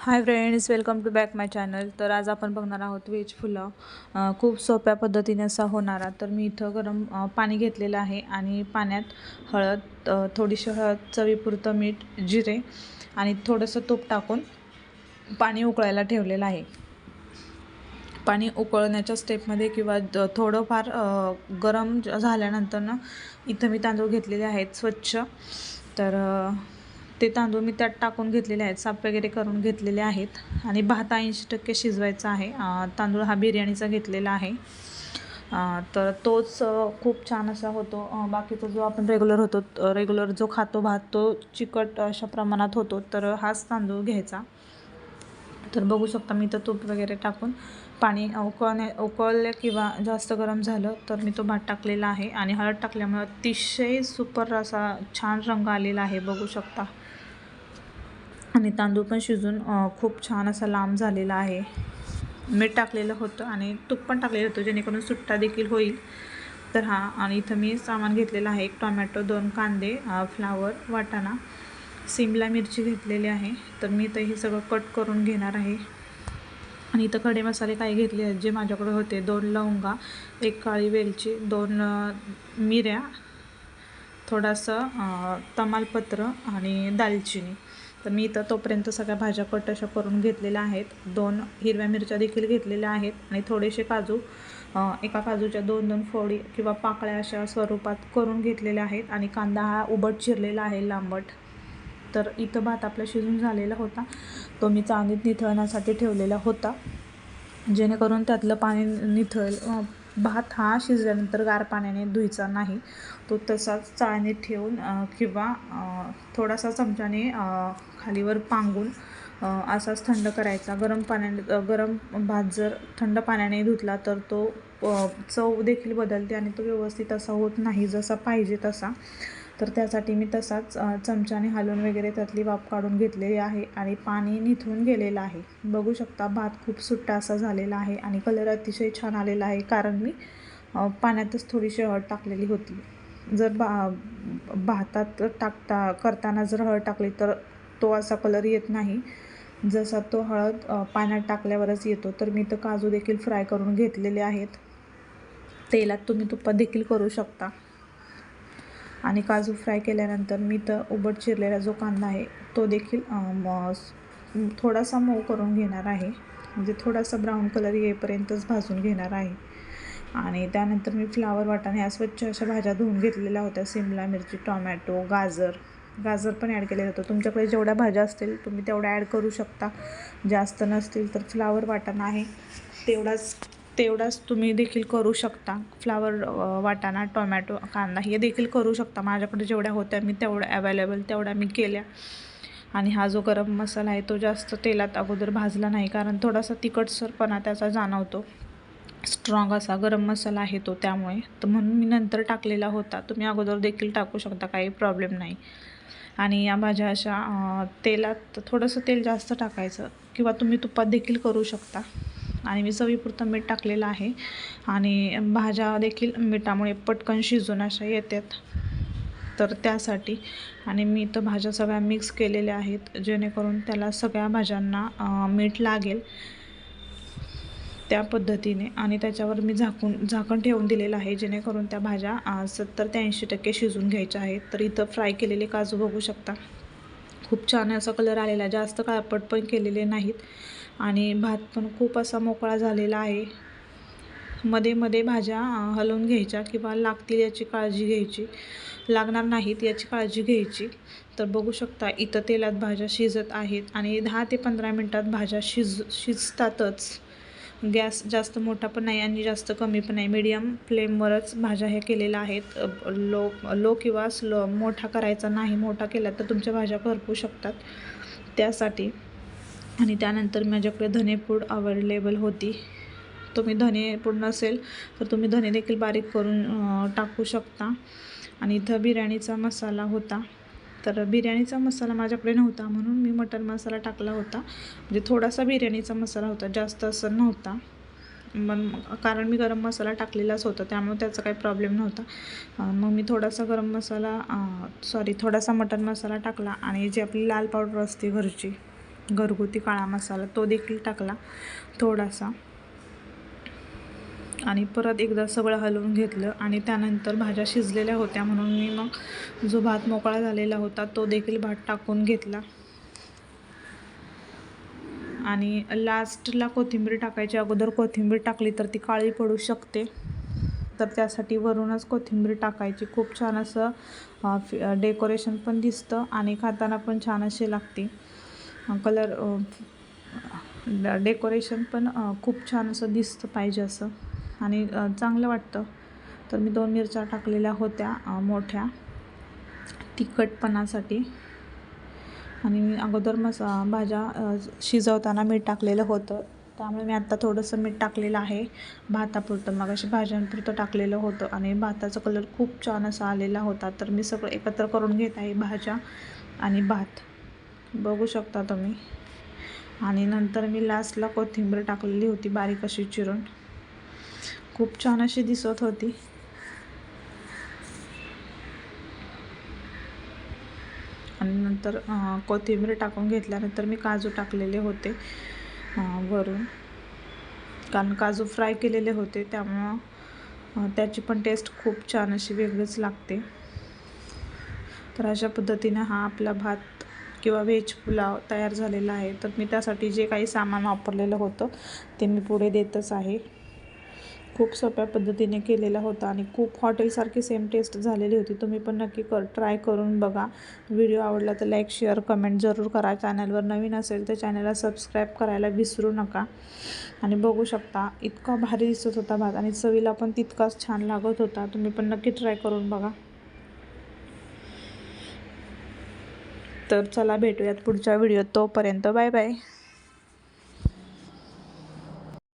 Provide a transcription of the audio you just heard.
Hi friends welcome to back my channel. तर आज आपण बघणार आहोत व्हेज पुलाव खूप सोप्या पद्धतीने असा होणारा. तर मी इथं गरम पाणी घेतलेलं आहे आणि पाण्यात हळद थोडीशी हळद चवीपुरतं मीठ जिरे आणि थोडंसं तूप टाकून पाणी उकळायला ठेवलेलं आहे. पाणी उकळण्याच्या स्टेपमध्ये किंवा थोडंफार गरम झाल्यानंतर ना इथं मी तांदूळ घेतलेले आहेत स्वच्छ. तर ते तांदूळ मी त्यात टाकून घेतलेले आहेत. साफ वगैरे करून घेतलेले आहेत. आणि भात ऐंशी टक्के शिजवायचा आहे. तांदूळ हा बिर्याणीचा घेतलेला आहे. तर तोच खूप छान असा होतो. बाकीचा जो आपण रेग्युलर होतो रेग्युलर जो खातो भात तो चिकट अशा प्रमाणात होतो. तर हाच तांदूळ घ्यायचा. तर बघू शकता मी तर तूप वगैरे टाकून. पाणी उकळणे उकळले किंवा जास्त गरम झालं तर मी तो भात टाकलेला आहे. आणि हळद टाकल्यामुळे अतिशय सुपर असा छान रंग आलेला आहे बघू शकता. आणि तांदूळ पण शिजून खूप छान असा लांब झालेला आहे. मीठ टाकलेलं होतं आणि तूप पण टाकलेलं होतं जेणेकरून सुट्टा देखील होईल. तर हा आणि इथं मी सामान घेतलेलं आहे एक टोमॅटो दोन कांदे फ्लावर वाटाणा सिमला मिरची घेतलेली आहे. तर मी इथं हे सगळं कट करून घेणार आहे. आणि इथं खडे मसाले काही घेतले आहेत. जे माझ्याकडे होते दोन लवंगा एक काळी वेलची दोन मिऱ्या थोडंसं तमालपत्र आणि दालचिनी. तर मी इथं तोपर्यंत सगळ्या भाज्या कट अशा करून घेतलेल्या आहेत. दोन हिरव्या मिरच्या देखील घेतलेल्या आहेत आणि थोडेसे काजू एका काजूच्या दोन दोन फोडी किंवा पाकळ्या अशा स्वरूपात करून घेतलेल्या आहेत. आणि कांदा हा उबट चिरलेला आहे लांबट. तर इथं भात आपला शिजून झालेला होता. तो मी चाळणीत निथळण्यासाठी ठेवलेला होता. जेणेकरून त्यातलं पाणी निथळ भात हा शिजल्यानंतर गार पाण्याने धुयचा नाही. तो तसाच चाळणीत ठेवून किंवा थोडासा चमच्याने खालीवर पांगून असाच थंड करायचा. गरम पाण्याने गरम भात जर थंड पाण्याने धुतला तर तो चव देखील बदलते आणि तो व्यवस्थित असा होत नाही जसा पाहिजे तसा. तर त्यासाठी मी तसाच चमच्याने हलवून वगैरे त्यातली वाफ काढून घेतलेली आहे आणि पाणी निथळून गेलेलं आहे. बघू शकता भात खूप सुट्टा असा झालेला आहे आणि कलर अतिशय छान आलेला आहे कारण मी पाण्यातच थोडीशी हळद टाकलेली होती. जर बा भातात टाकता करताना जर हळद टाकली तर तो असा कलर येत नाही. जसा तो हळद पाण्यात टाकल्यावरच येतो तर मी तर काजू देखील फ्राय करून घेतलेले आहेत. तेलात तुम्ही तुप्पा देखील करू शकता. आणि काजू फ्राय केल्यानंतर मी तर उबट चिरलेला जो कांदा आहे तो देखील थोडासा मऊ करून घेणार आहे. म्हणजे थोडासा ब्राऊन कलर येईपर्यंतच भाजून घेणार आहे. आणि त्यानंतर मी फ्लावर वाटाणे ह्या स्वच्छ अशा भाज्या धुवून घेतलेल्या होत्या. सिमला मिरची टोमॅटो गाजर. गाजर पण ॲड केलेलं होतं. तुमच्याकडे जेवढ्या भाज्या असतील तुम्ही तेवढ्या ॲड करू शकता. जास्त नसतील तर फ्लावर वाटाणा आहे तेवढाच तेवढाच तुम्ही देखील करू शकता. फ्लावर वाटाणा टोमॅटो कांदा हे देखील करू शकता. माझ्याकडे जेवढ्या होत्या मी तेवढ्या अवेलेबल तेवढ्या मी केल्या. आणि हा जो गरम मसाला आहे तो जास्त तेलात अगोदर भाजला नाही कारण थोडासा तिखटसरपणा त्याचा जाणवतो. स्ट्रॉंग असा गरम मसाला आहे तो त्यामुळे. तर म्हणून मी नंतर टाकलेला होता. तुम्ही अगोदर देखील टाकू शकता काही प्रॉब्लेम नाही. आणि या भाज्या अशा तेलात थोडंसं तेल जास्त टाकायचं किंवा तुम्ही तुपात देखील करू शकता. आणि मी चवीपुरतं मीठ टाकलेलं आहे. आणि भाज्या देखील मिठामुळे पटकन शिजून अशा येतात. तर त्यासाठी. आणि मी तर भाज्या सगळ्या मिक्स केलेल्या आहेत. जेणेकरून त्याला सगळ्या भाज्यांना मीठ लागेल. त्या पद्धतीने. आणि त्याच्यावर मी झाकून झाकण ठेवून दिलेलं आहे. जेणेकरून त्या भाज्या सत्तर ते ऐंशी टक्के शिजून घ्यायच्या आहेत. तर इथं फ्राय केलेले काजू बघू शकता. खूप छान असा कलर आलेला आहे. जास्त काळपट पण केलेले नाहीत. आणि भात पण खूप असा मोकळा झालेला आहे. मध्ये मध्ये भाज्या हलवून घ्यायच्या किंवा लागतील याची काळजी घ्यायची. लागणार नाहीत याची काळजी घ्यायची. तर बघू शकता इथं तेलात भाज्या शिजत आहेत आणि दहा ते पंधरा मिनटात भाज्या शिज शिजतातच. गॅस जास्त मोठा पण नाही आणि जास्त कमी पण नाही. मीडियम फ्लेमवरच भाज्या ह्या केलेल्या आहेत. लो लो किंवा स्लो मोठा करायचा नाही मोठा केला तर तुमच्या भाज्या करपू शकतात. त्यासाठी आणि त्यानंतर माझ्याकडे धनेपूड अवेलेबल होती. तुम्ही धनेपूड नसेल तर तुम्ही धने देखील बारीक करून टाकू शकता. आणि इथं बिर्याणीचा मसाला होता. तर बिर्याणीचा मसाला माझ्याकडे नव्हता म्हणून मी मटन मसाला टाकला होता. म्हणजे थोडासा बिर्याणीचा मसाला होता जास्त असं नव्हता. मग कारण मी गरम मसाला टाकलेलाच होता त्यामुळे त्याचा काही प्रॉब्लेम नव्हता. मग मी थोडासा गरम मसाला सॉरी थोडासा मटन मसाला टाकला आणि जी आपली लाल पावडर असते घरची घरगुती काळा मसाला तो देखील टाकला थोडासा. आणि परत एकदा सगळं हलवून घेतलं आणि त्यानंतर भाज्या शिजलेल्या होत्या म्हणून मी मग जो भात मोकळा झालेला होता तो देखील भात टाकून घेतला. आणि लास्टला कोथिंबीर टाकायची. अगोदर कोथिंबीर टाकली तर ती काळी पडू शकते. तर त्यासाठी वरूनच कोथिंबीर टाकायची. खूप छान असं डेकोरेशन पण दिसतं आणि खाताना पण छान अशी लागते. कलर डेकोरेशन पण खूप छान असं दिसतं पाहिजे असं. आणि चांगलं वाटतं. तर मी दोन मिरच्या टाकलेल्या होत्या मोठ्या. तिखटपणासाठी. आणि मी अगोदर मसा भाज्या शिजवताना मीठ टाकलेलं होतं. त्यामुळे मी आत्ता थोडंसं मीठ टाकलेलं आहे. भातापुरतं मग अशी भाज्यांपुरतं टाकलेलं होतं आणि भाताचा कलर खूप छान असा आलेला होता. तर मी सगळं एकत्र करून घेत आहे भाज्या आणि भात. बघू शकता तुम्ही. आणि नंतर मी लास्टला कोथिंबीर टाकलेली होती बारीक अशी चिरून. खूप छान अशी दिसत होती. आणि नंतर कोथिंबीर टाकून घेतल्यानंतर मी काजू टाकलेले होते वरून. कारण काजू फ्राय केलेले होते त्यामुळं त्याची पण टेस्ट खूप छान अशी वेगळीच लागते. तर अशा पद्धतीनं हा आपला भात किंवा व्हेज पुलाव तयार झालेला आहे तर मी त्यासाठी जे काही सामान वापरलेलं होतं ते मी पुढे देतच आहे. खूप सोप्या पद्धतीने केलेला होता आणि खूप हॉटेलसारखी सेम टेस्ट झालेली होती. तुम्ही पण नक्की कर ट्राय करून बघा. व्हिडिओ आवडला तर लाईक शेअर कमेंट जरूर करा. चॅनलवर नवीन असेल तर चॅनलला सबस्क्राईब करायला विसरू नका. आणि बघू शकता इतका भारी दिसत होता भात आणि चवीला पण तितकाच छान लागत होता. तुम्ही पण नक्की ट्राय करून बघा. तर चला भेटूयात पुढच्या व्हिडिओत. तोपर्यंत बाय बाय.